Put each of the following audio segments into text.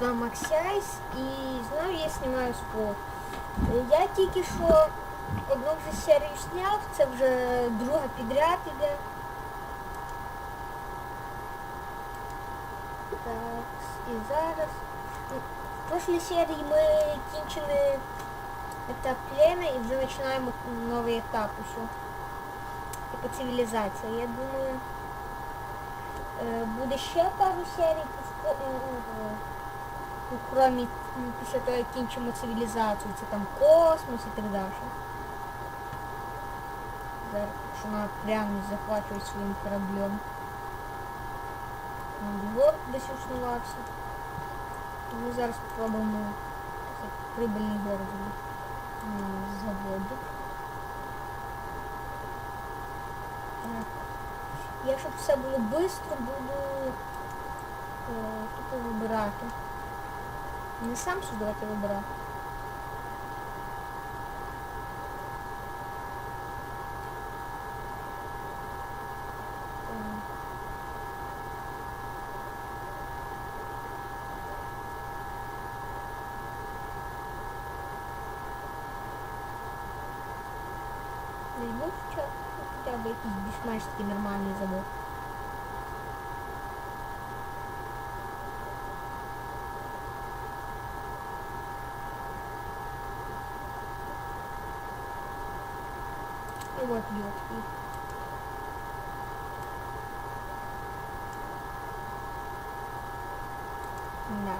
з вами Максяйс і знову я знімаю спорт. Я тільки що одну вже серію зняв, це вже друга підряд іде. Так, і зараз. В прошлій серії ми кінчили етап племя і вже починаємо новий етап усю. Типу цивілізація. Я думаю, е, буде ще пару серій, е, е, ну, м, після того, як кінчимо цивілізацію. Це там космос і так далі. Зараз, вона прямо захвачує своїм кораблем. Двор десь уснувався. Ми зараз спробуємо прибильний город заводик. Так. Я щоб все було швидко, буду е, тупо вибирати. Не сам создавати вибирати. Так. Десь був хоча, хоча б якийсь більш-менш такий нормальний. І от є. Да.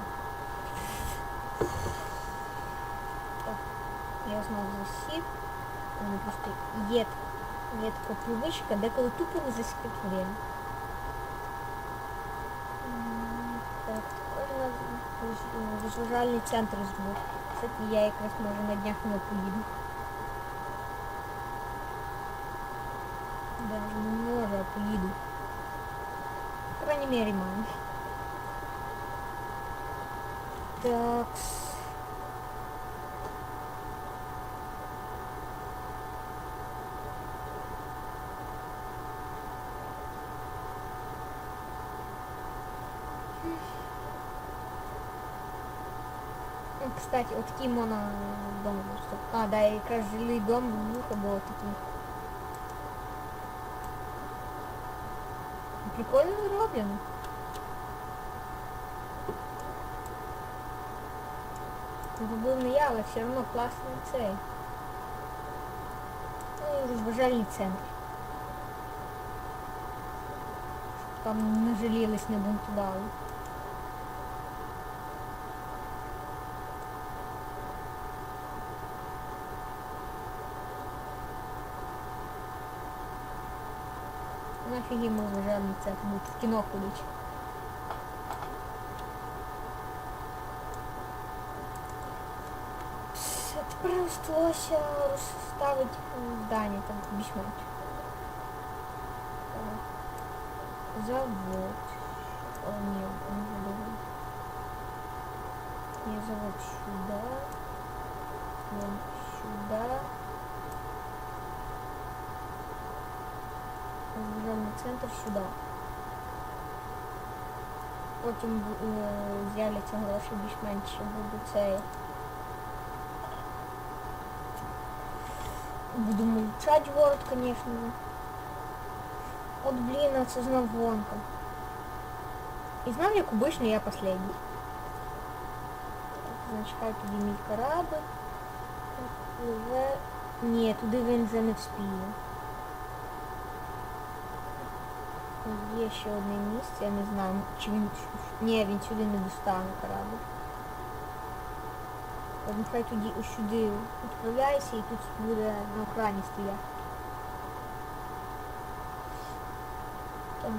Так, я знову засів. У мене просто є, є така привичка, деколи тупо не время. Так, також у нас роз- розважальний центр збув. Кстати, я якраз може на днях не поїду. Маю. Так. Ну, Кстати, от такий моно дом був. Стоп. А, да, якраз жилий дом був або такий. Прикольно зроблено. Зробив не я, але все одно класний цей. Ну, і розважальний центр. Там не жалілись, не бунтували. Нафіг йому розважальний центр, будуть в кіно ходить. Все, тепер осталося розставити здання там більш-менш. Так. Завод. О, ні, не забуду. Не завод сюда. Вон сюда. Розважальний центр сюди. Потім е, з'являться гроші більш-менш буде цей. Будемо улучшать город, конечно. От блін, а це знов гонка. І знов як обично я последній. Так, значить, хай тоді мій корабль. Ні, туди він вже не вспіє. Є ще одне місце, я не знаю, чи він... Ні, він сюди не достане корабль. От нехай тоді ось сюди відправляється і тут буде на окрані стояти. Так.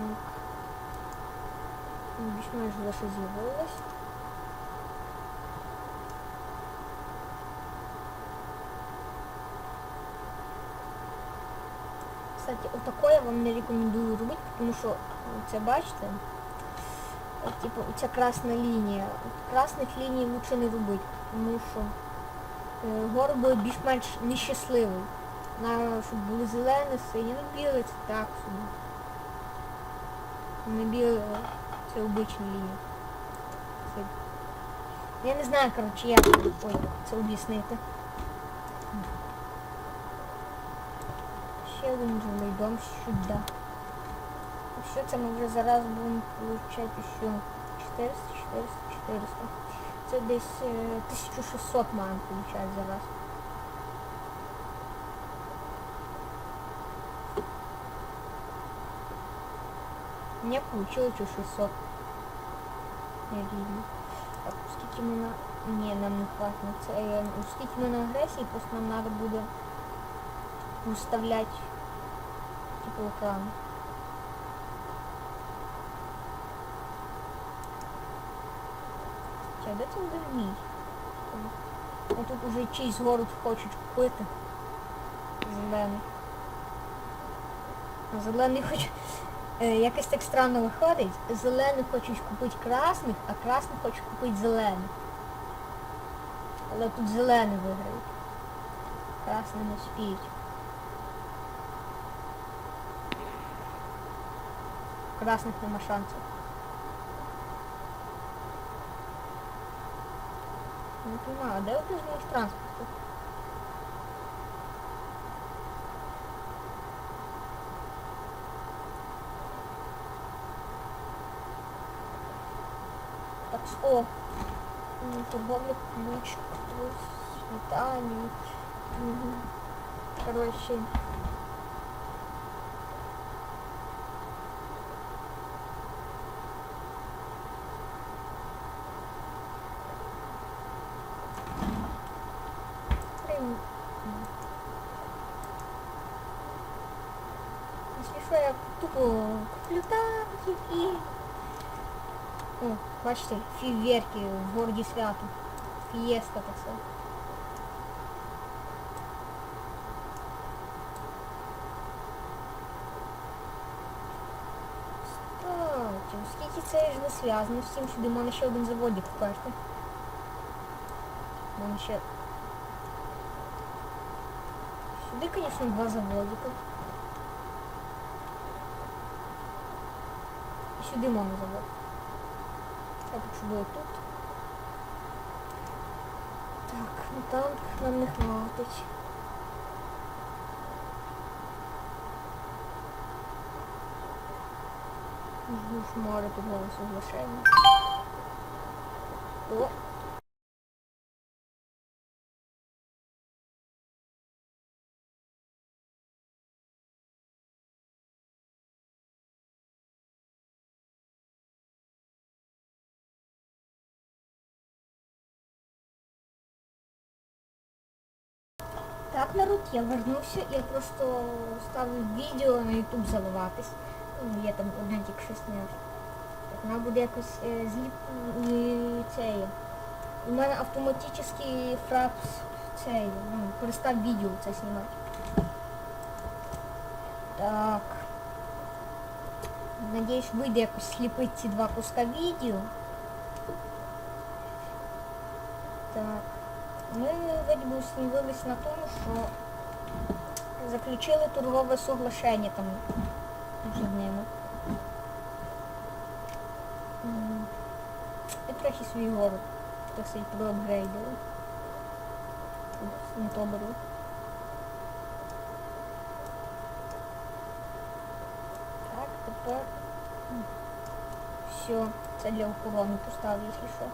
Більш-менш лише з'явилось. Кстати, отако я вам не рекомендую робити, тому що це бачите, от, типу, ця красна лінія. От красних ліній лучше не робити, тому що е, город буде більш-менш нещасливий. На, щоб були зелені, сині, ну біле це так собі. Не біле це обичні лінії. Я не знаю, коротше, як це об'яснити. Ще один жилий дом сюди. Все це ми вже зараз будемо получати що 400, 400, 400. Це десь е, 1600 маємо получати зараз. У меня получилось уже 600. Я рівно. Так, скільки ми на... Ні, нам не хватить на це. Е, Скільки ми на агресії, просто нам треба буде виставляти типу екран. Де це буде мій? Тут уже чийсь город хочуть купити. Зелений. Зелений хоч е, якось так странно виходить. Зелений хочуть купити красних, а красний хочуть купити зелених. Але тут зелений виграють. Красний не спіють. Красних нема шансів. Не понимаю, а де один з моїх транспортів? Так, о, м, торговля ключ, світання. Короче. тупо куплю танки і... О, бачите, фейерверки в городі свято. Фієста так все. Кстати, оскільки це ж не зв'язано з тим, сюди в мене ще один заводик вперти. У мене ще... Сюди, звісно, два заводика. Сюди можна забрати. Так, якщо буде тут. Так, ну танк нам не хватить. Ну, шмари тут на соглашення. О! Я вернувся, я просто ставлю відео на YouTube заливатись. Ну, я там одне тільки що сняв. Так, вона буде якось е, зліп... цей. У мене автоматичний фрапс цей, ну, перестав відео це знімати. Так. Надіюсь, вийде якось сліпити ці два куска відео. Так. Ми вроді би установились на тому, що заключили торгове соглашення там з ними. І трохи свій город, так сказать, проапгрейдили. Не то беру. Так, тепер все, це для охорони поставлю, якщо що.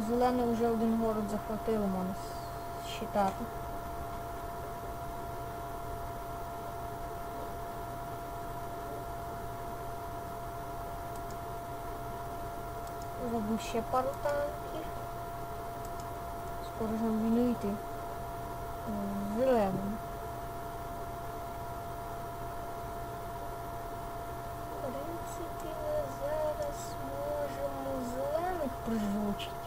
Зелений вже один город захватили, можна считати. Зроблю ще пару танків. Скоро ж нам війну. Зеленим. В принципі, ми зараз можемо зелених прижучити.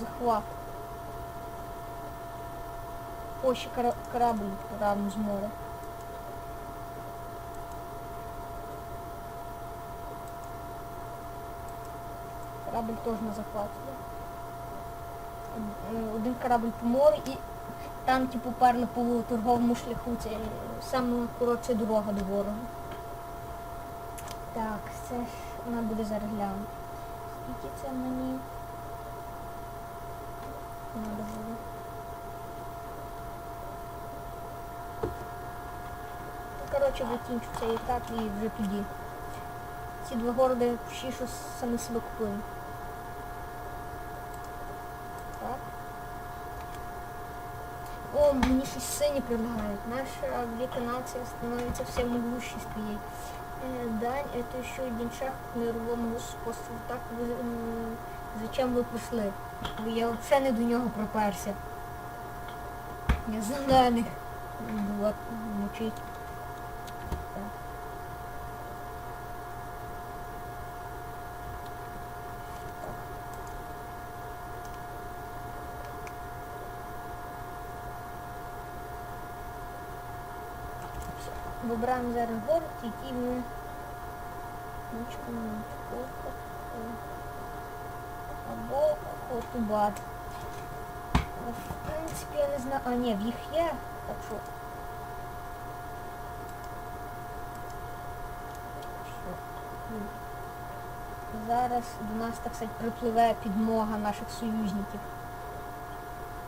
Захват. О, ще кора- корабль рано з моря. Корабль теж на захваті. є. Е, Один корабль по морю і там типу перли по торговому шляху. Це саме коротша дорога до ворога. Так, це ж вона буде зараз глянути. Скільки це мені? Надо буде. Ну, закінчу цей етап і вже тоді. Ці два городи всі, що самі себе купили. Так. О, мені щось сині предлагають. Наша велика нация становится все могущественней. Дань, это еще один шаг к мировому господству. Так ви, зачем ви прийшли? Бо я взагалі не до нього приперся. Я зелених. Вот, мучить. Вибираємо зараз город, який ми Нічку, нічку, або Хотубат. В принципі, я не знаю. А, ні, в їх є, так що. Що? М. Зараз до нас, так сказати, припливе підмога наших союзників.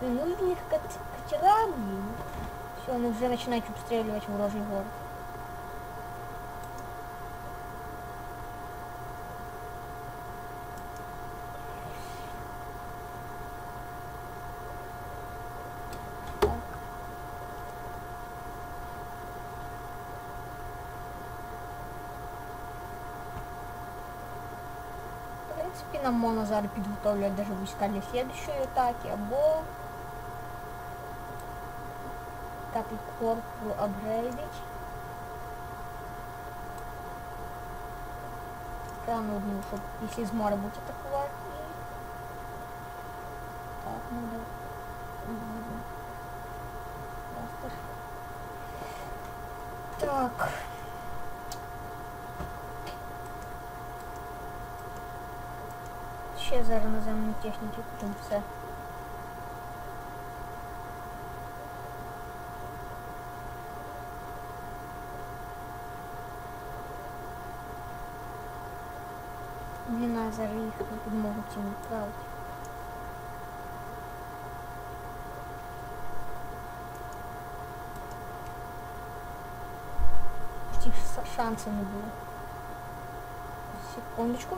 Блін, Ну, в них кат- катера, блін. Все, вони вже починають обстрілювати ворожий город. нам можна зараз підготовлювати даже війська для следующої атаки, або п'ятий корпус апгрейдить. Крану одну, щоб якщо з моря будуть атакувати. І... Так, надо... Мгм. Просто ж. Так. Ще зараз наземні техніки купимо все. Блін, а зараз їх на підмогу цим відправити. Почти ш- шансів не було. Секундочку.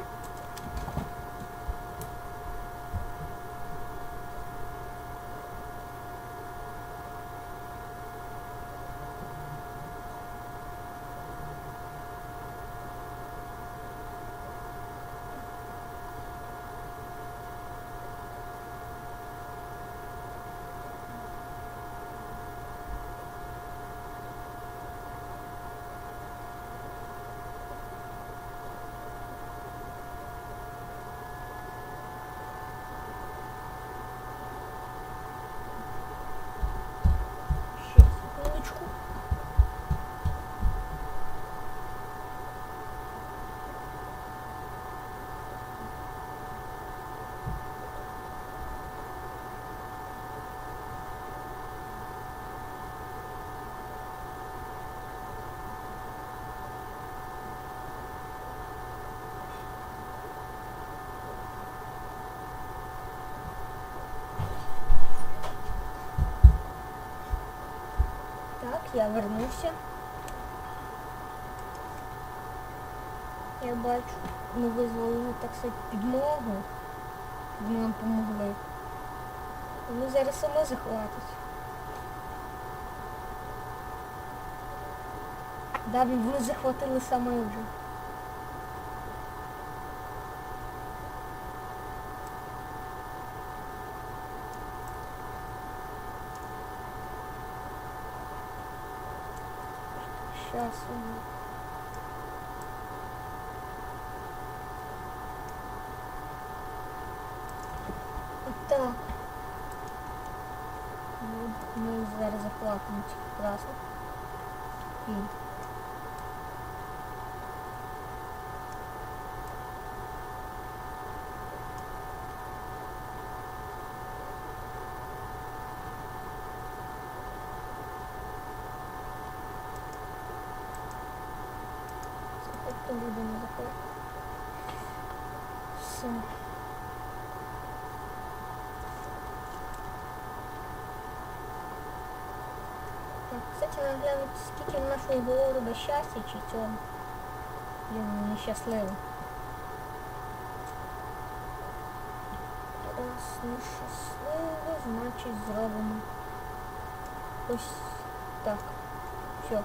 Я вернувся. Я бачу, ми визвали, так сказати, підмогу. Нам допомогли. Вони зараз саме захватять. Да, вони захватили саме вже. Сейчас. Та Так. Ну, Ми зараз захватимо цих красних. І Заходьте будемо заходити. Все. Так, кстати, надо глянути, скільки в нашого города щастя чи цього. Він нещасливий. Раз нещасливий, значить зробимо. Ось так. Все.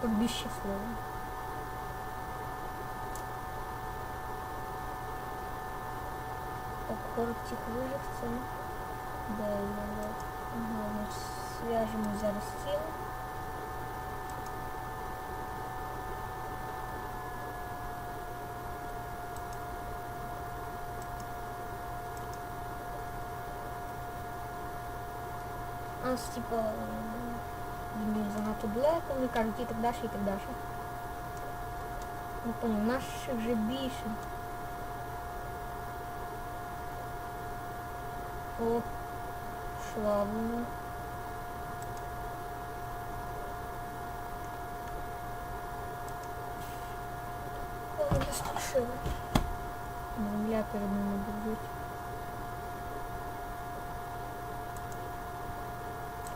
Побі щасливий. Так, город цих вижив це. Де його? Ага, ми зв'яжемо зараз тіло. А нас типа м, він занадто далеко, вони кажуть і так далі, і так далі. Не понял, наших вже більше. О, славно. О, не спішили. Земля перед ними біжить.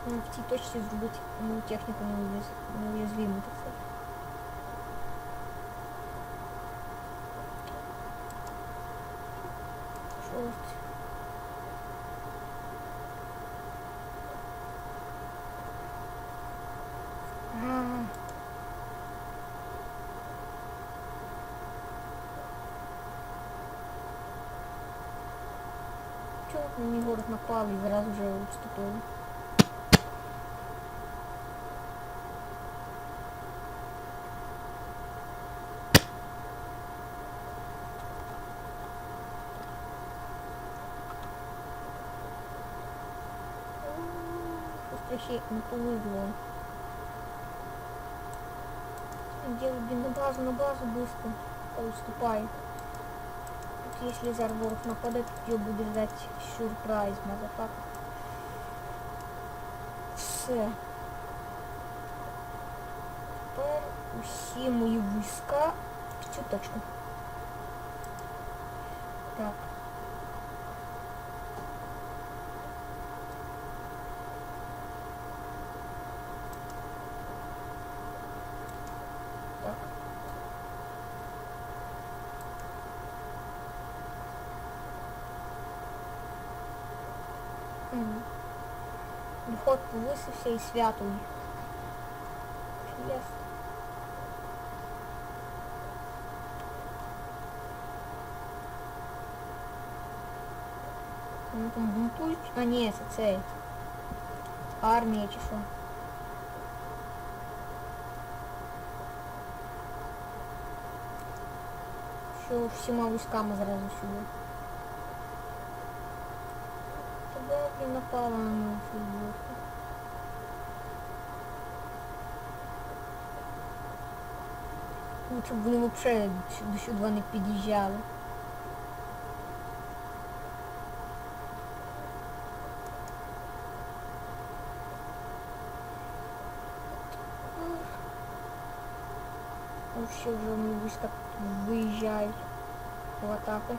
Ну, в цій точці зробити ну, техніку неуяз- неуязвиму, так сказати. Чорт. А. Чого мені город напали і зразу вже відступили? Вообще не повезло. Делай, блин, на базу, на базу быстро. Уступай. Тут если Зарворов нападет, тебе будет ждать сюрприз, мазафак. Все. Тепер усі мої війська в цю точку. М. Вход повисився і свято у них. Чудесно. Вони там бунтують. А ні, це цей. Армія чи що. Що всіма військами зразу сюди. Тебе блін напала на мою футболку. Лучше б вони взагалі до сюди не під'їжджали. Вообще вже вони війська виїжджають в атаку.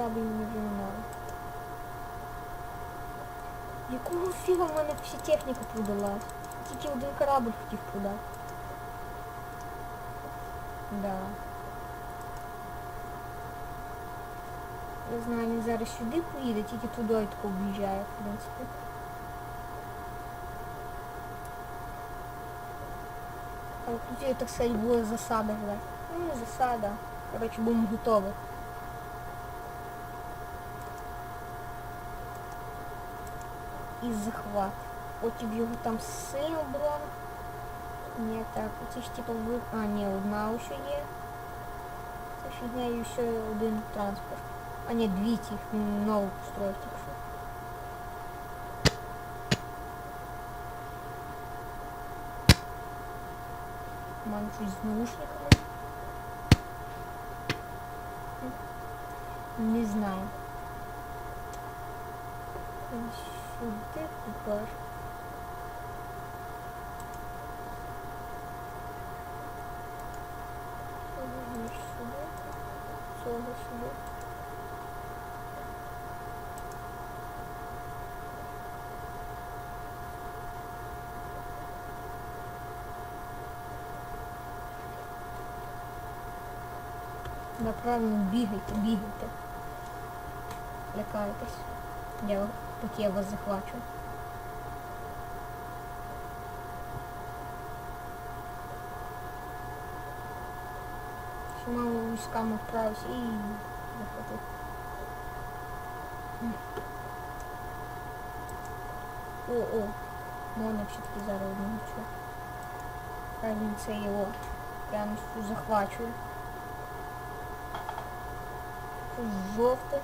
В принципі, корабль мені вже не надо. Якого фіга в мене вся техніка продалась? Тільки один корабль хотів продати. Да. Я знаю, він зараз сюди поїде, тільки туди і тако об'їжджає, в принципі. Але тут, я, так сказати, була засада ждать. Ну, не засада. Коротше, будемо готові. І захват. Потім його там сильно оборона. Ні. Так, оці ж типу ви... А, ні, одна ось є. Це фігня і ще один транспорт. А ні, дві цих м, нових построїв тільки що. Маю щось з наушниками. М, Не знаю. Ось Сюди тепер. Цього ж сюди. Цього сюди. Да, правильно, бігайте, бігайте. Лякаєтесь. Я, поки я вас захвачу. Ще мало військами вправився і захватив. М. О, о, можна все-таки зараз одного чого. Хай він це його прямо захвачує. Щось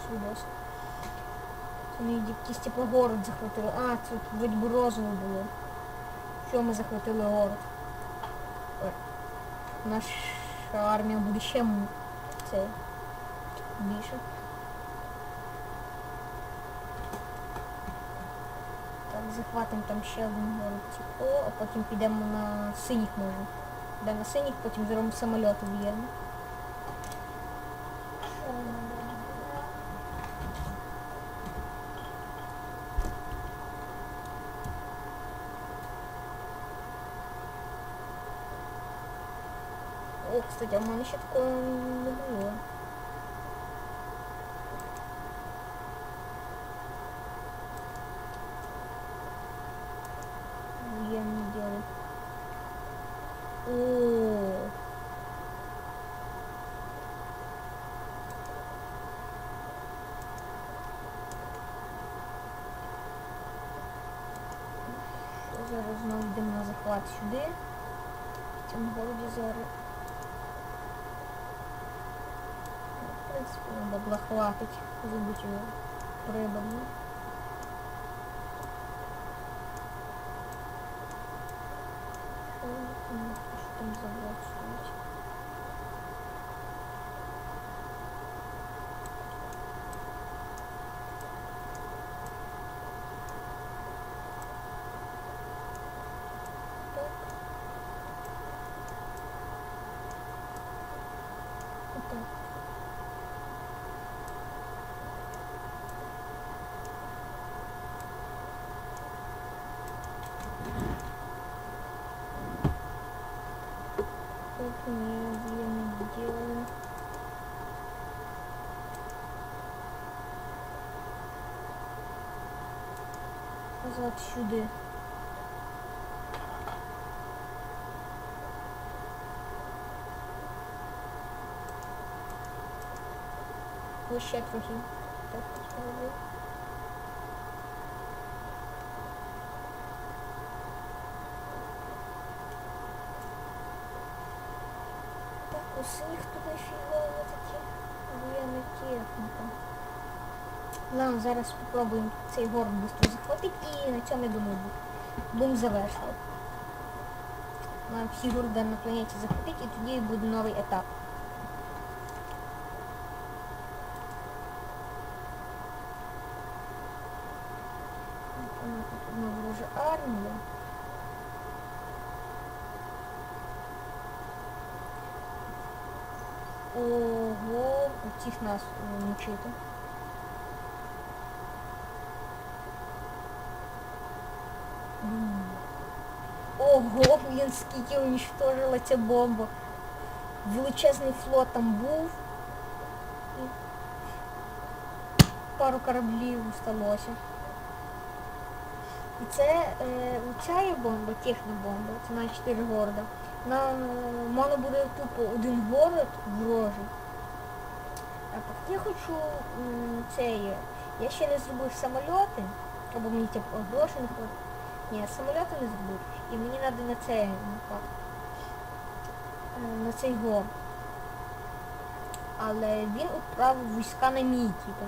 Ось відос. Це ми якийсь теплогород захватили. А, тут вроді би розово було. Що ми захватили город? Ой. Наша армія буде ще це більше. Так, захватимо там ще один город. Типу, а потім підемо на синіх може. Де на синіх, потім зробимо самольоти в'єдно. О, кстати, а в мене ще такого не було. Я не делаю. О, Зараз знову йдемо на захват сюди. В цьому городі зараз. Ну, В нам бабла хватить. Забудь його прибавно. Що там. Так, не делаю. Назад. Ось ще трохи. Так, зроблю. Усіх тут нафігово такі воєнна техніка. Ладно, зараз спробуємо цей город швидко захватити і на цьому, я думаю, бу- будемо завершувати. Нам всі города на планеті захватити і тоді буде новий етап. У нас тут одна ворожа армія. Ого, нас е, мучити. Ого, блін, скільки уничтожила ця бомба. Величезний флот там був. І пару кораблів сталося. І це е, ця є бомба, технобомба, це на 4 города. На е, можна буде тупо один город ворожий. А я хочу цей. Я ще не зробив самольоти, або мені типу грошей. Ні, самольоти не зробив. І мені треба на це напасти. Е, На цей го. Але він відправив війська на мій, типу.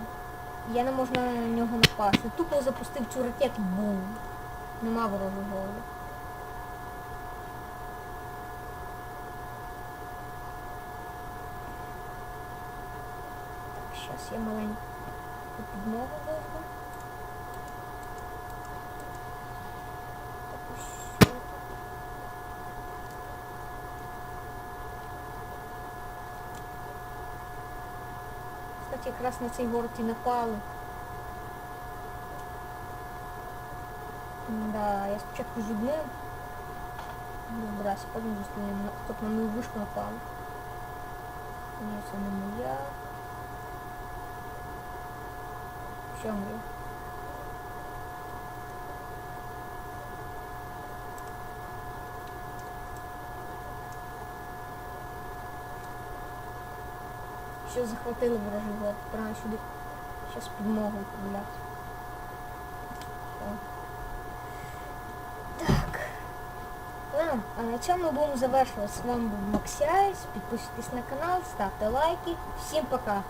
Я не можу на нього напасти. Тупо запустив цю ракету, бум. Нема ворожого. Так, я маленьку підмогу візьму. Так, ось сюди. Кстати, якраз на цей город і напали. Да, я спочатку з одним. Добрався, потім з остальним. На- Стоп, на мою вишку напали. Ні, це не моя. Що моя? Все захватили ворожий год. Прямо сюди. Сейчас підмогу відправляти. Все. Так. Ладно, а на цьому ми будемо завершувати. З вами був Максяйс. Підписуйтесь на канал, ставте лайки. Всім пока!